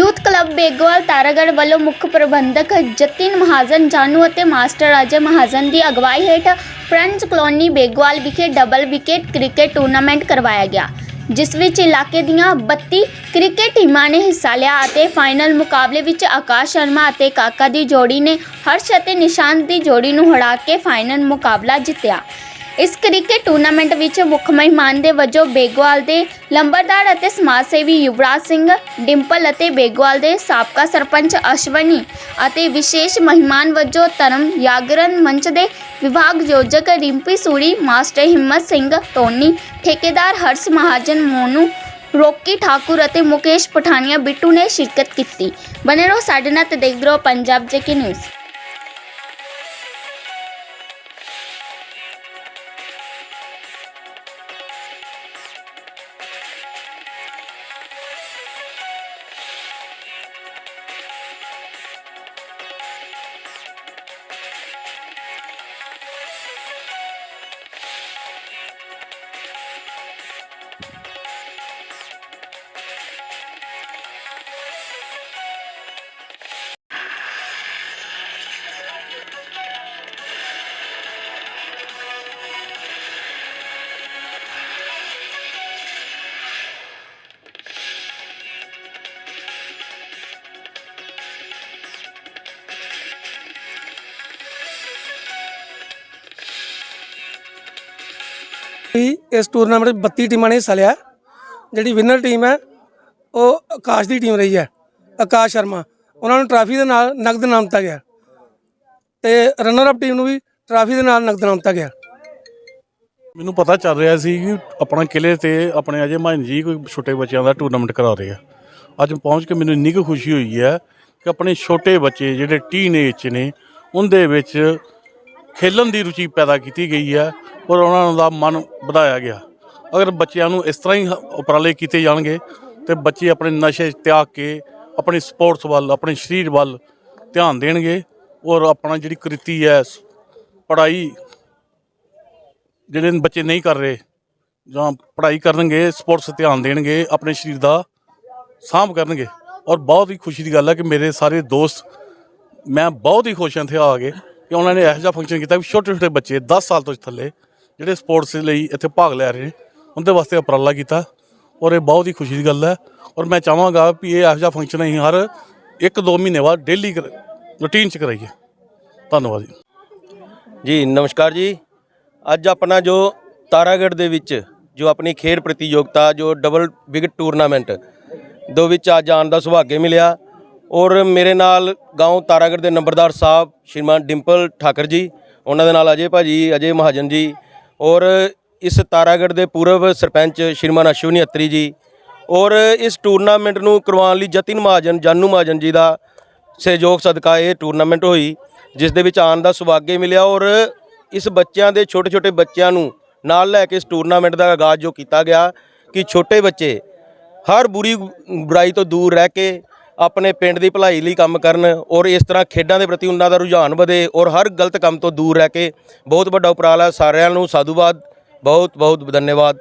Youth club Begwal Taragarh ਵੱਲੋਂ ਮੁੱਖ ਪ੍ਰਬੰਧਕ ਜਤਿਨ ਮਹਾਜਨ ਜਾਨੂ ਅਤੇ ਮਾਸਟਰ ਅਜੇ ਮਹਾਜਨ ਦੀ ਅਗਵਾਈ ਹੇਠ ਫਰੈਂਚ ਕਲੋਨੀ ਬੇਗਵਾਲ ਵਿਖੇ ਡਬਲ ਵਿਕਟ ਕ੍ਰਿਕਟ ਟੂਰਨਾਮੈਂਟ ਕਰਵਾਇਆ ਗਿਆ, ਜਿਸ ਵਿੱਚ ਇਲਾਕੇ ਦੀਆਂ 32 ਕ੍ਰਿਕਟ ਟੀਮਾਂ ਨੇ ਹਿੱਸਾ ਲਿਆ ਅਤੇ ਫਾਈਨਲ ਮੁਕਾਬਲੇ ਵਿੱਚ ਆਕਾਸ਼ ਸ਼ਰਮਾ ਅਤੇ ਕਾਕਾ ਦੀ ਜੋੜੀ ਨੇ ਹਰਸ਼ ਅਤੇ ਨਿਸ਼ਾਂਤ ਦੀ ਜੋੜੀ ਨੂੰ ਹਰਾ ਕੇ ਫਾਈਨਲ ਮੁਕਾਬਲਾ ਜਿੱਤਿਆ। ਇਸ ਕ੍ਰਿਕਟ ਟੂਰਨਾਮੈਂਟ ਵਿੱਚ ਮੁੱਖ ਮਹਿਮਾਨ ਦੇ ਵਜੋਂ ਬੇਗਵਾਲ ਦੇ ਲੰਬਰਦਾਰ ਅਤੇ ਸਮਾਜ ਸੇਵੀ ਯੁਵਰਾਜ ਸਿੰਘ, ਡਿੰਪਲ ਅਤੇ ਬੇਗਵਾਲ ਦੇ ਸਾਬਕਾ ਸਰਪੰਚ ਅਸ਼ਵਨੀ ਅਤੇ ਵਿਸ਼ੇਸ਼ ਮਹਿਮਾਨ ਵਜੋਂ ਧਰਮ ਜਾਗਰਣ ਮੰਚ ਦੇ ਵਿਭਾਗ ਯੋਜਕ ਰਿੰਪੀ ਸੂਰੀ, ਮਾਸਟਰ ਹਿੰਮਤ ਸਿੰਘ ਟੋਨੀ ਠੇਕੇਦਾਰ ਹਰਸ ਮਹਾਜਨ, ਮੋਨੂ, ਰੋਕੀ ਠਾਕੁਰ ਅਤੇ ਮੁਕੇਸ਼ ਪਠਾਨੀਆ ਬਿੱਟੂ ਨੇ ਸ਼ਿਰਕਤ ਕੀਤੀ। ਬਨੇ ਰਹੋ ਸਾਡੇ ਨਾਲ ਤੇ ਦੇਖਦੇ ਰਹੋ ਪੰਜਾਬ ਜੇਕੇ ਨਿਊਜ਼ ਇਸ ਟੂਰਨਾਮੈਂਟ ਵਿੱਚ 32 ਟੀਮਾਂ ਨੇ ਹਿੱਸਾ ਲਿਆ। ਜਿਹੜੀ ਵਿਨਰ ਟੀਮ ਹੈ, ਉਹ ਆਕਾਸ਼ ਦੀ ਟੀਮ ਰਹੀ ਹੈ, ਆਕਾਸ਼ ਸ਼ਰਮਾ। ਉਹਨਾਂ ਨੂੰ ਟਰਾਫੀ ਦੇ ਨਾਲ ਨਗਦ ਇਨਾਮ ਦਿੱਤਾ ਗਿਆ। ਤੇ ਰਨਰ ਅਪ ਟੀਮ ਨੂੰ ਵੀ ਟਰਾਫੀ ਦੇ ਨਾਲ ਨਗਦ ਇਨਾਮ ਦਿੱਤਾ ਗਿਆ। ਮੈਨੂੰ ਪਤਾ ਚੱਲ ਰਿਹਾ ਸੀ ਕਿ ਆਪਣਾ ਕਿਲੇ ਤੇ ਆਪਣੇ ਅਜੇ ਮਾਨ ਜੀ ਕੋਈ ਛੋਟੇ ਬੱਚਿਆਂ ਦਾ ਟੂਰਨਾਮੈਂਟ ਕਰਾ ਰਹੇ ਆ। ਅੱਜ ਪਹੁੰਚ ਕੇ ਮੈਨੂੰ ਇੰਨੀ ਕੁ ਖੁਸ਼ੀ ਹੋਈ ਹੈ ਕਿ ਆਪਣੇ ਛੋਟੇ ਬੱਚੇ ਜਿਹੜੇ ਟੀਨੇਜ 'ਚ ਨੇ, ਉਹਦੇ ਵਿੱਚ ਖੇਲਣ ਦੀ ਰੁਚੀ ਪੈਦਾ ਕੀਤੀ ਗਈ ਹੈ ਔਰ ਉਹਨਾਂ ਦਾ ਮਨ ਵਧਾਇਆ ਗਿਆ। ਅਗਰ ਬੱਚਿਆਂ ਨੂੰ ਇਸ ਤਰ੍ਹਾਂ ਹੀ ਉਪਰਾਲੇ ਕੀਤੇ ਜਾਣਗੇ ਤੇ ਬੱਚੇ ਆਪਣੇ ਨਸ਼ੇ ਤਿਆਗ ਕੇ, ਆਪਣੀ ਸਪੋਰਟਸ ਵੱਲ, ਆਪਣੇ ਸਰੀਰ ਵੱਲ ਧਿਆਨ ਦੇਣਗੇ ਔਰ ਆਪਣਾ ਜਿਹੜੀ ਕ੍ਰਿਤੀ ਹੈ ਪੜ੍ਹਾਈ ਜਿਹੜੇ ਬੱਚੇ ਨਹੀਂ ਕਰ ਰਹੇ ਜਾਂ ਪੜ੍ਹਾਈ ਕਰਨਗੇ, ਸਪੋਰਟਸ ਧਿਆਨ ਦੇਣਗੇ, ਆਪਣੇ ਸਰੀਰ ਦਾ ਸਾਂਭ ਕਰਨਗੇ। ਔਰ ਬਹੁਤ ਹੀ ਖੁਸ਼ੀ ਦੀ ਗੱਲ ਹੈ ਕਿ ਮੇਰੇ ਸਾਰੇ ਦੋਸਤ, ਮੈਂ ਬਹੁਤ ਹੀ ਖੁਸ਼ ਹਾਂ ਇੱਥੇ ਆ ਕੇ ਕਿ ਉਹਨਾਂ ਨੇ ਇਹੋ ਜਿਹਾ ਫੰਕਸ਼ਨ ਕੀਤਾ ਵੀ ਛੋਟੇ ਛੋਟੇ ਬੱਚੇ 10 ਸਾਲ ਤੋਂ ਥੱਲੇ ਜਿਹੜੇ ਸਪੋਰਟਸ ਲਈ ਇੱਥੇ ਭਾਗ ਲੈ ਰਹੇ ਨੇ, ਉਹਦੇ ਵਾਸਤੇ ਉਪਰਾਲਾ ਕੀਤਾ ਔਰ ਇਹ ਬਹੁਤ ਹੀ ਖੁਸ਼ੀ ਦੀ ਗੱਲ ਹੈ ਔਰ ਮੈਂ ਚਾਹਾਂਗਾ ਵੀ ਇਹ ਇਹੋ ਜਿਹਾ ਫੰਕਸ਼ਨ ਅਸੀਂ ਹਰ ਇੱਕ ਦੋ ਮਹੀਨੇ ਬਾਅਦ ਡੇਲੀ ਰੂਟੀਨ ਚ ਕਰਾਈਏ। ਧੰਨਵਾਦ ਜੀ। ਜੀ, ਨਮਸਕਾਰ ਜੀ। ਅੱਜ ਆਪਣਾ ਜੋ ਤਾਰਾਗੜ੍ਹ ਦੇ ਵਿੱਚ ਜੋ ਆਪਣੀ ਖੇਡ ਪ੍ਰਤੀਯੋਗਤਾ, ਜੋ ਡਬਲ ਵਿਕਟ ਟੂਰਨਾਮੈਂਟ ਦੋ ਵਿੱਚ ਅੱਜ ਆਉਣ ਦਾ ਸੁਭਾਗੇ ਮਿਲਿਆ। ਔਰ ਮੇਰੇ ਨਾਲ گاؤں ਤਾਰਾਗੜ੍ਹ ਦੇ ਨੰਬਰਦਾਰ ਸਾਹਿਬ ਸ਼੍ਰੀਮਾਨ ਡਿੰਪਲ ਠਾਕਰ ਜੀ ਉਹਨਾਂ ਦੇ ਨਾਲ ਅਜੇ ਭਾਜੀ ਅਜੇ ਮਹਾਜਨ ਜੀ ਔਰ ਇਸ ਤਾਰਾਗੜ੍ਹ ਦੇ ਪੂਰਵ ਸਰਪੰਚ ਸ਼੍ਰੀਮਾਨ ਅਸ਼ਵਨੀ ਅਤਰੀ ਜੀ ਔਰ ਇਸ ਟੂਰਨਾਮੈਂਟ ਨੂੰ ਕਰਵਾਉਣ ਲਈ ਜਤਿਨ ਮਹਾਜਨ ਜਾਨੂ ਮਹਾਜਨ ਜੀ ਦਾ ਸਹਿਯੋਗ ਸਦਕਾ ਇਹ ਟੂਰਨਾਮੈਂਟ ਹੋਈ ਜਿਸ ਦੇ ਵਿੱਚ ਆਉਣ ਦਾ ਸੁਭਾਗੇ ਮਿਲਿਆ ਔਰ ਇਸ ਬੱਚਿਆਂ ਦੇ ਛੋਟੇ ਛੋਟੇ ਬੱਚਿਆਂ ਨੂੰ ਨਾਲ ਲੈ ਕੇ ਇਸ ਟੂਰਨਾਮੈਂਟ ਦਾ ਆਗਾਜ਼ ਜੋ ਕੀਤਾ ਗਿਆ ਕਿ ਛੋਟੇ ਬੱਚੇ ਹਰ ਬੁਰੀ ਬੁਰਾਈ ਤੋਂ ਦੂਰ ਰਹਿ ਕੇ ਆਪਣੇ ਪਿੰਡ ਦੀ ਭਲਾਈ ਲਈ ਕੰਮ ਕਰਨ ਔਰ ਇਸ ਤਰ੍ਹਾਂ ਖੇਡਾਂ ਦੇ ਪ੍ਰਤੀ ਉਹਨਾਂ ਦਾ ਰੁਝਾਨ ਵਧੇ ਔਰ ਹਰ ਗਲਤ ਕੰਮ ਤੋਂ ਦੂਰ ਰਹਿ ਕੇ ਬਹੁਤ ਵੱਡਾ ਉਪਰਾਲਾ ਸਾਰਿਆਂ ਨੂੰ ਸਾਧੂਵਾਦ ਬਹੁਤ ਬਹੁਤ ਧੰਨਵਾਦ।